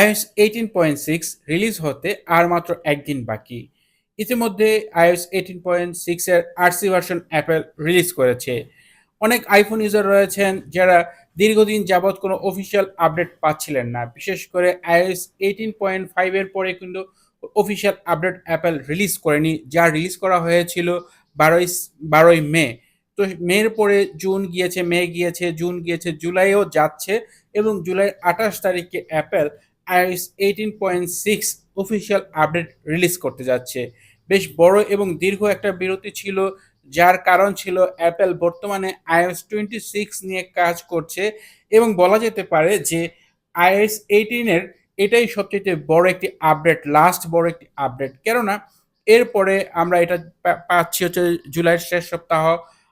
iOS 18.6 release হতে আর মাত্র একদিন বাকি। ইতিমধ্যে iOS 18.6 এর আরসি ভার্সন অ্যাপেল রিলিজ করেছে। অনেক আইফোন ইউজার রয়েছেন যারা দীর্ঘদিন যাবৎ কোনো অফিসিয়াল আপডেট পাচ্ছিলেন না। বিশেষ করে iOS 18.5 এর পরে কিন্তু অফিসিয়াল আপডেট অ্যাপেল রিলিজ করেনি। যা রিলিজ করা হয়েছিল বারোই বারোই মে। তো মের পরে জুন গিয়েছে, মে গিয়েছে, জুন গিয়েছে, জুলাইও যাচ্ছে এবং জুলাই আঠাশ তারিখে Apple iOS 18.6 official update release করতে যাচ্ছে। বেশ বড় এবং দীর্ঘ একটা বিরতি ছিল, যার কারণ ছিল অ্যাপল বর্তমানে iOS 26 নিয়ে কাজ করছে এবং বলা যেতে পারে যে 18 এর এটাই সবচাইতে বড় একটি আপডেট, লাস্ট বড় একটি আপডেট। কেননা এরপরে আমরা এটা পাচ্ছি হচ্ছে জুলাইয়ের শেষ সপ্তাহ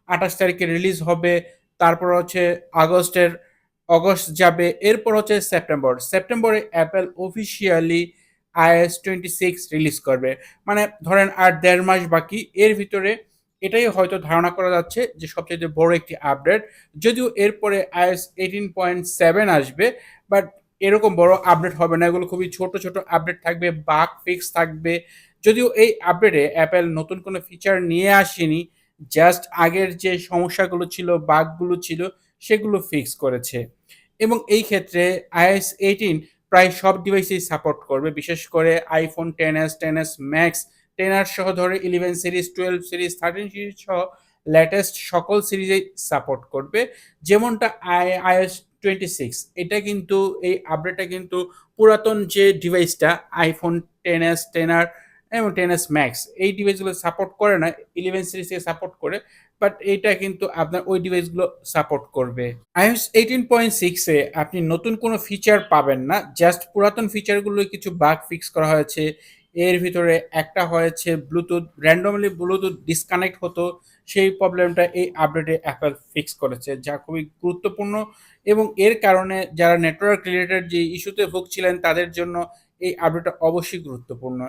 ২৮ তারিখে রিলিজ হবে। তারপর হচ্ছে আগস্টের অগস্ট যাবে। এরপর হচ্ছে সেপ্টেম্বর। সেপ্টেম্বরে অ্যাপল অফিসিয়ালি iOS 26 রিলিজ করবে। মানে ধরেন আর ১.৫ মাস বাকি। এর ভিতরে এটাই হয়তো ধারণা করা যাচ্ছে যে সবচাইতে বড় একটি আপডেট। যদিও এরপরে iOS 18.7 আসবে। বাট এরকম বড় আপডেট হবে না। এগুলো খুবই ছোট, ছোট আপডেট থাকবে, বাগ ফিক্স থাকবে। যদিও এই আপডেটে অ্যাপল নতুন কোনো ফিচার নিয়ে আসেনি। জাস্ট আগের যে সমস্যাগুলো ছিল, বাগগুলো ছিল সেগুলো ফিক্স করেছে। এবং এই ক্ষেত্রে আইএস এইটিন প্রায় সব ডিভাইসেই সাপোর্ট করবে। বিশেষ করে iPhone XS, XS Max, XR সহ ধরে 11 সিরিজ, 12 সিরিজ, 13 সিরিজ সহ লেটেস্ট সকল সিরিজেই সাপোর্ট করবে। যেমনটা i iOS 26 এটা কিন্তু এই আপডেটটা কিন্তু পুরাতন যে ডিভাইসটা iPhone XS, XR এবং XS ম্যাক্স এই ডিভাইসগুলো সাপোর্ট করে না। 11 সিরিজ থেকে সাপোর্ট করে। বাট এইটা কিন্তু আপনার ওই ডিভাইসগুলো সাপোর্ট করবে। iOS 18.6 এ আপনি নতুন কোনো ফিচার পাবেন না। জাস্ট পুরাতন ফিচারগুলোই কিছু বাগ ফিক্স করা হয়েছে। এর ভিতরে একটা হয়েছে ব্লুটুথ randomly ব্লুটুথ ডিসকানেক্ট হতো। সেই প্রবলেমটা এই আপডেটে অ্যাপল ফিক্স করেছে। যা খুবই গুরুত্বপূর্ণ এবং এর কারণে যারা নেটওয়ার্ক রিলেটেড যে ইস্যুতে ভুগছিলেন, তাদের জন্য এই আপডেটটা অবশ্যই গুরুত্বপূর্ণ।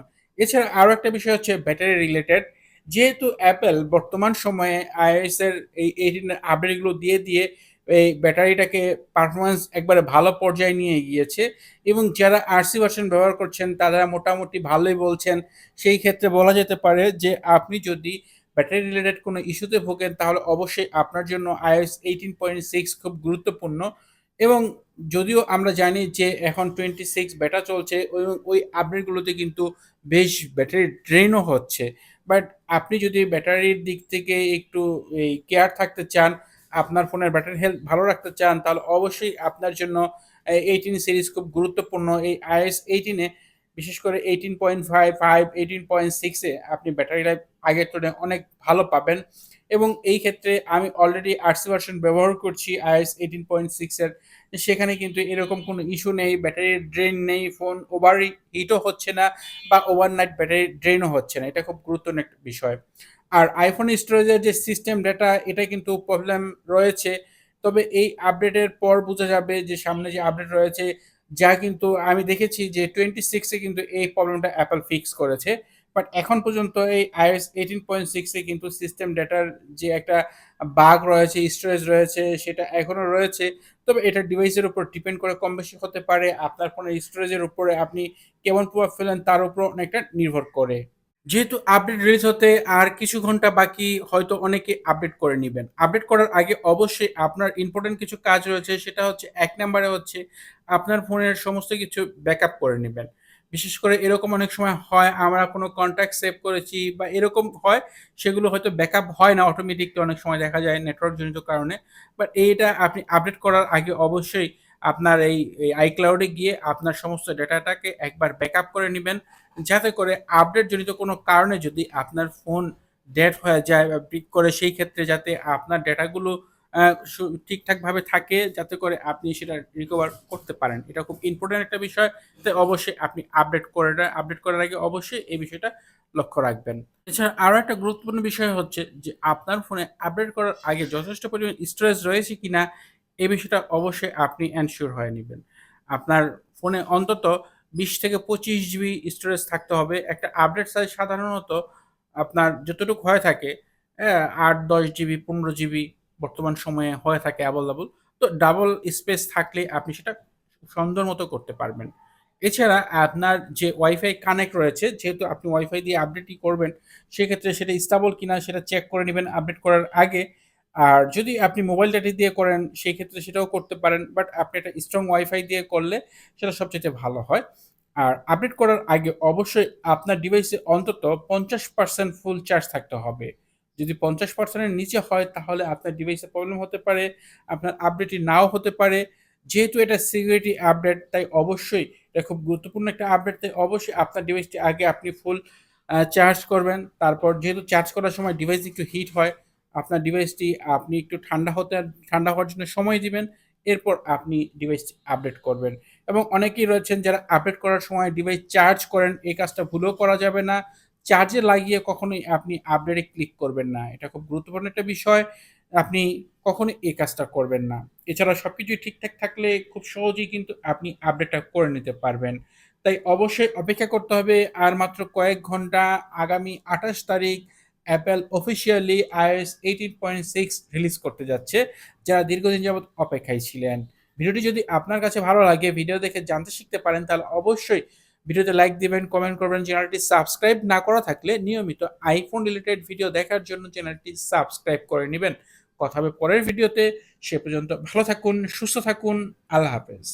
এছাড়া আরও একটা বিষয় হচ্ছে ব্যাটারি রিলেটেড। যেহেতু অ্যাপল বর্তমান সময়ে iOS এর এই 18 এর আপডেটগুলো দিয়ে, দিয়ে এই ব্যাটারিটাকে পারফরম্যান্স একবারে ভালো পর্যায়ে নিয়ে গিয়েছে এবং যারা আরসি ভার্সন ব্যবহার করছেন তারা মোটামুটি ভালোই বলছেন। সেই ক্ষেত্রে বলা যেতে পারে যে আপনি যদি ব্যাটারি রিলেটেড কোনো ইস্যুতে ভোগেন তাহলে অবশ্যই আপনার জন্য আইএস এইটিন পয়েন্ট সিক্স খুব গুরুত্বপূর্ণ এবং যদিও আমরা জানি যে এখন 26 বেটা চলছে ওই ওই আপডেটগুলোতে কিন্তু বেশ ব্যাটারি ড্রেনও হচ্ছে। বাট আপনি যদি ব্যাটারির দিক থেকে একটু এই কেয়ার থাকতে চান, আপনার ফোনের ব্যাটারি হেলথ ভালো রাখতে চান তাহলে অবশ্যই আপনার জন্য এইটিন সিরিজ খুব গুরুত্বপূর্ণ। এই আইএস 18 এ বিশেষ করে 18.55, 18.6 এ আপনি ব্যাটারি লাইফ আগের তুলনায় অনেক ভালো পাবেন এবং এই ক্ষেত্রে আমি অলরেডি আরসি ভার্সন ব্যবহার করছি iOS 18.6 এর। সেখানে কিন্তু এরকম কোনো ইস্যু নেই, ব্যাটারি ড্রেন নেই, ফোন ওভার হিটও হচ্ছে না বা ওভারনাইট ব্যাটারি ড্রেনও হচ্ছে না। এটা খুব গুরুত্বপূর্ণ একটা বিষয়। আর আইফোন স্টোরেজের যে সিস্টেম ডেটা এটা কিন্তু প্রবলেম রয়েছে। তবে এই আপডেটের পর বোঝা যাবে যে সামনে যে আপডেট রয়েছে যা কিন্তু আমি দেখেছি যে টোয়েন্টি সিক্সে কিন্তু এই প্রবলেমটা অ্যাপল ফিক্স করেছে। বাট এখন পর্যন্ত এই iOS 18.6 এ কিন্তু সিস্টেম ডেটার যে একটা বাগ রয়েছে, স্টোরেজ রয়েছে সেটা এখনও রয়েছে। তবে এটা ডিভাইসের উপর ডিপেন্ড করে কম বেশি হতে পারে। আপনার ফোনের স্টোরেজের উপরে আপনি কেমন প্রভাব ফেলেন তার উপর অনেকটা নির্ভর করে। যেহেতু আপডেট রিলিজ হতে আর কিছু ঘণ্টা বাকি হয়তো অনেকে আপডেট করে নিবেন। আপডেট করার আগে অবশ্যই আপনার ইম্পোর্টেন্ট কিছু কাজ রয়েছে সেটা হচ্ছে এক নাম্বারে হচ্ছে আপনার ফোনের সমস্ত কিছু ব্যাকআপ করে নিবেন। বিশেষ করে এরকম অনেক সময় হয়, আমরা কোনো কন্ট্যাক্ট সেভ করেছি বা এরকম হয়, সেগুলো হয়তো ব্যাকআপ হয় না অটোমেটিকলি অনেক সময় দেখা যায় নেটওয়ার্ক জনিত কারণে। বাট এইটা আপনি আপডেট করার আগে অবশ্যই আপনার এই এ গিয়ে আপনার সমস্ত ডেটাটাকে একবার ব্যাকআপ করে নেবেন, যাতে করে আপডেট জনিত কোনো কারণে যদি আপনার ফোন ডেট হয়ে যায় বা পিক করে, সেই ক্ষেত্রে যাতে আপনার ডেটাগুলো ঠিকঠাকভাবে থাকে যাতে করে আপনি সেটা রিকভার করতে পারেন। এটা খুব ইম্পোর্টেন্ট একটা বিষয়। তাই অবশ্যই আপনি আপডেট করে আপডেট করার আগে অবশ্যই এই বিষয়টা লক্ষ্য রাখবেন। এছাড়া আরও একটা গুরুত্বপূর্ণ বিষয় হচ্ছে যে আপনার ফোনে আপডেট করার আগে যথেষ্ট পরিমাণ স্টোরেজ রয়েছে কিনা এই বিষয়টা অবশ্যই আপনি এনশিওর হয়ে নিবেন। আপনার ফোনে অন্তত ২০ থেকে ২৫ জিবি স্টোরেজ থাকতে হবে। একটা আপডেট সাইজ সাধারণত আপনার যতটুকু হয়ে থাকে হ্যাঁ, ৮-১০ জিবি, ১৫ জিবি বর্তমান সময়ে হয়ে থাকে এভেইলেবল। তো ডাবল স্পেস থাকলে আপনি সেটা সুন্দর মতো করতে পারবেন। এছাড়া আপনার যে ওয়াইফাই কানেক্ট রয়েছে, যেহেতু আপনি ওয়াইফাই দিয়ে আপডেটই করবেন, সেক্ষেত্রে সেটা স্টেবল কিনা সেটা চেক করে নেবেন আপডেট করার আগে আর যদি আপনি মোবাইল ডাটা দিয়ে করেন সেই ক্ষেত্রে সেটাও করতে পারেন, বাট আপনি একটা স্ট্রং ওয়াইফাই দিয়ে করলে সেটা সবচেয়ে ভালো হয় আর আপডেট করার আগে অবশ্যই আপনার ডিভাইসে অন্তত পঞ্চাশ পার্সেন্ট ফুল চার্জ থাকতে হবে যদি পঞ্চাশ পার্সেন্টের নিচে হয়, তাহলে আপনার ডিভাইসে প্রবলেম হতে পারে, আপনার আপডেটই নাও হতে পারে। যেহেতু এটা সিকিউরিটি আপডেট তাই অবশ্যই এটা খুব গুরুত্বপূর্ণ একটা আপডেট তাই অবশ্যই আপনার ডিভাইসটি আগে আপনি ফুল চার্জ করবেন। তারপর যেহেতু চার্জ করার সময় ডিভাইস একটু হিট হয়, আপনার ডিভাইসটি আপনি একটু ঠান্ডা হতে, ঠান্ডা হওয়ার জন্য সময় দিবেন, এরপর আপনি ডিভাইসটি আপডেট করবেন। এবং অনেকেই রয়েছেন যারা আপডেট করার সময় ডিভাইস চার্জ করেন, এই কাজটা ভুলেও করা যাবে না। চার্জে লাগিয়ে কখনোই আপনি আপডেটে ক্লিক করবেন না। এটা খুব গুরুত্বপূর্ণ একটা বিষয়। আপনি কখনোই এই কাজটা করবেন না। এছাড়া সব কিছুই ঠিকঠাক থাকলে খুব সহজেই কিন্তু আপনি আপডেটটা করে নিতে পারবেন। তাই অবশ্যই অপেক্ষা করতে হবে। আর মাত্র কয়েক ঘণ্টা আগামী আঠাশ তারিখ Apple officially iOS eighteen point six release করতে যাচ্ছে, যারা দীর্ঘদিন যাবৎ অপেক্ষায় ছিলেন। ভিডিওটি যদি আপনার কাছে ভালো লাগে, ভিডিও দেখে জানতে শিখতে পারেন, তাহলে অবশ্যই ভিডিওতে লাইক দিবেন কমেন্ট করবেন চ্যানেলটি সাবস্ক্রাইব না করা থাকলে নিয়মিত আইফোন রিলেটেড ভিডিও দেখার জন্য চ্যানেলটি সাবস্ক্রাইব করে নেবেন। কথা হবে পরের ভিডিওতে সে পর্যন্ত ভালো থাকুন, সুস্থ থাকুন, আল্লাহ হাফেজ।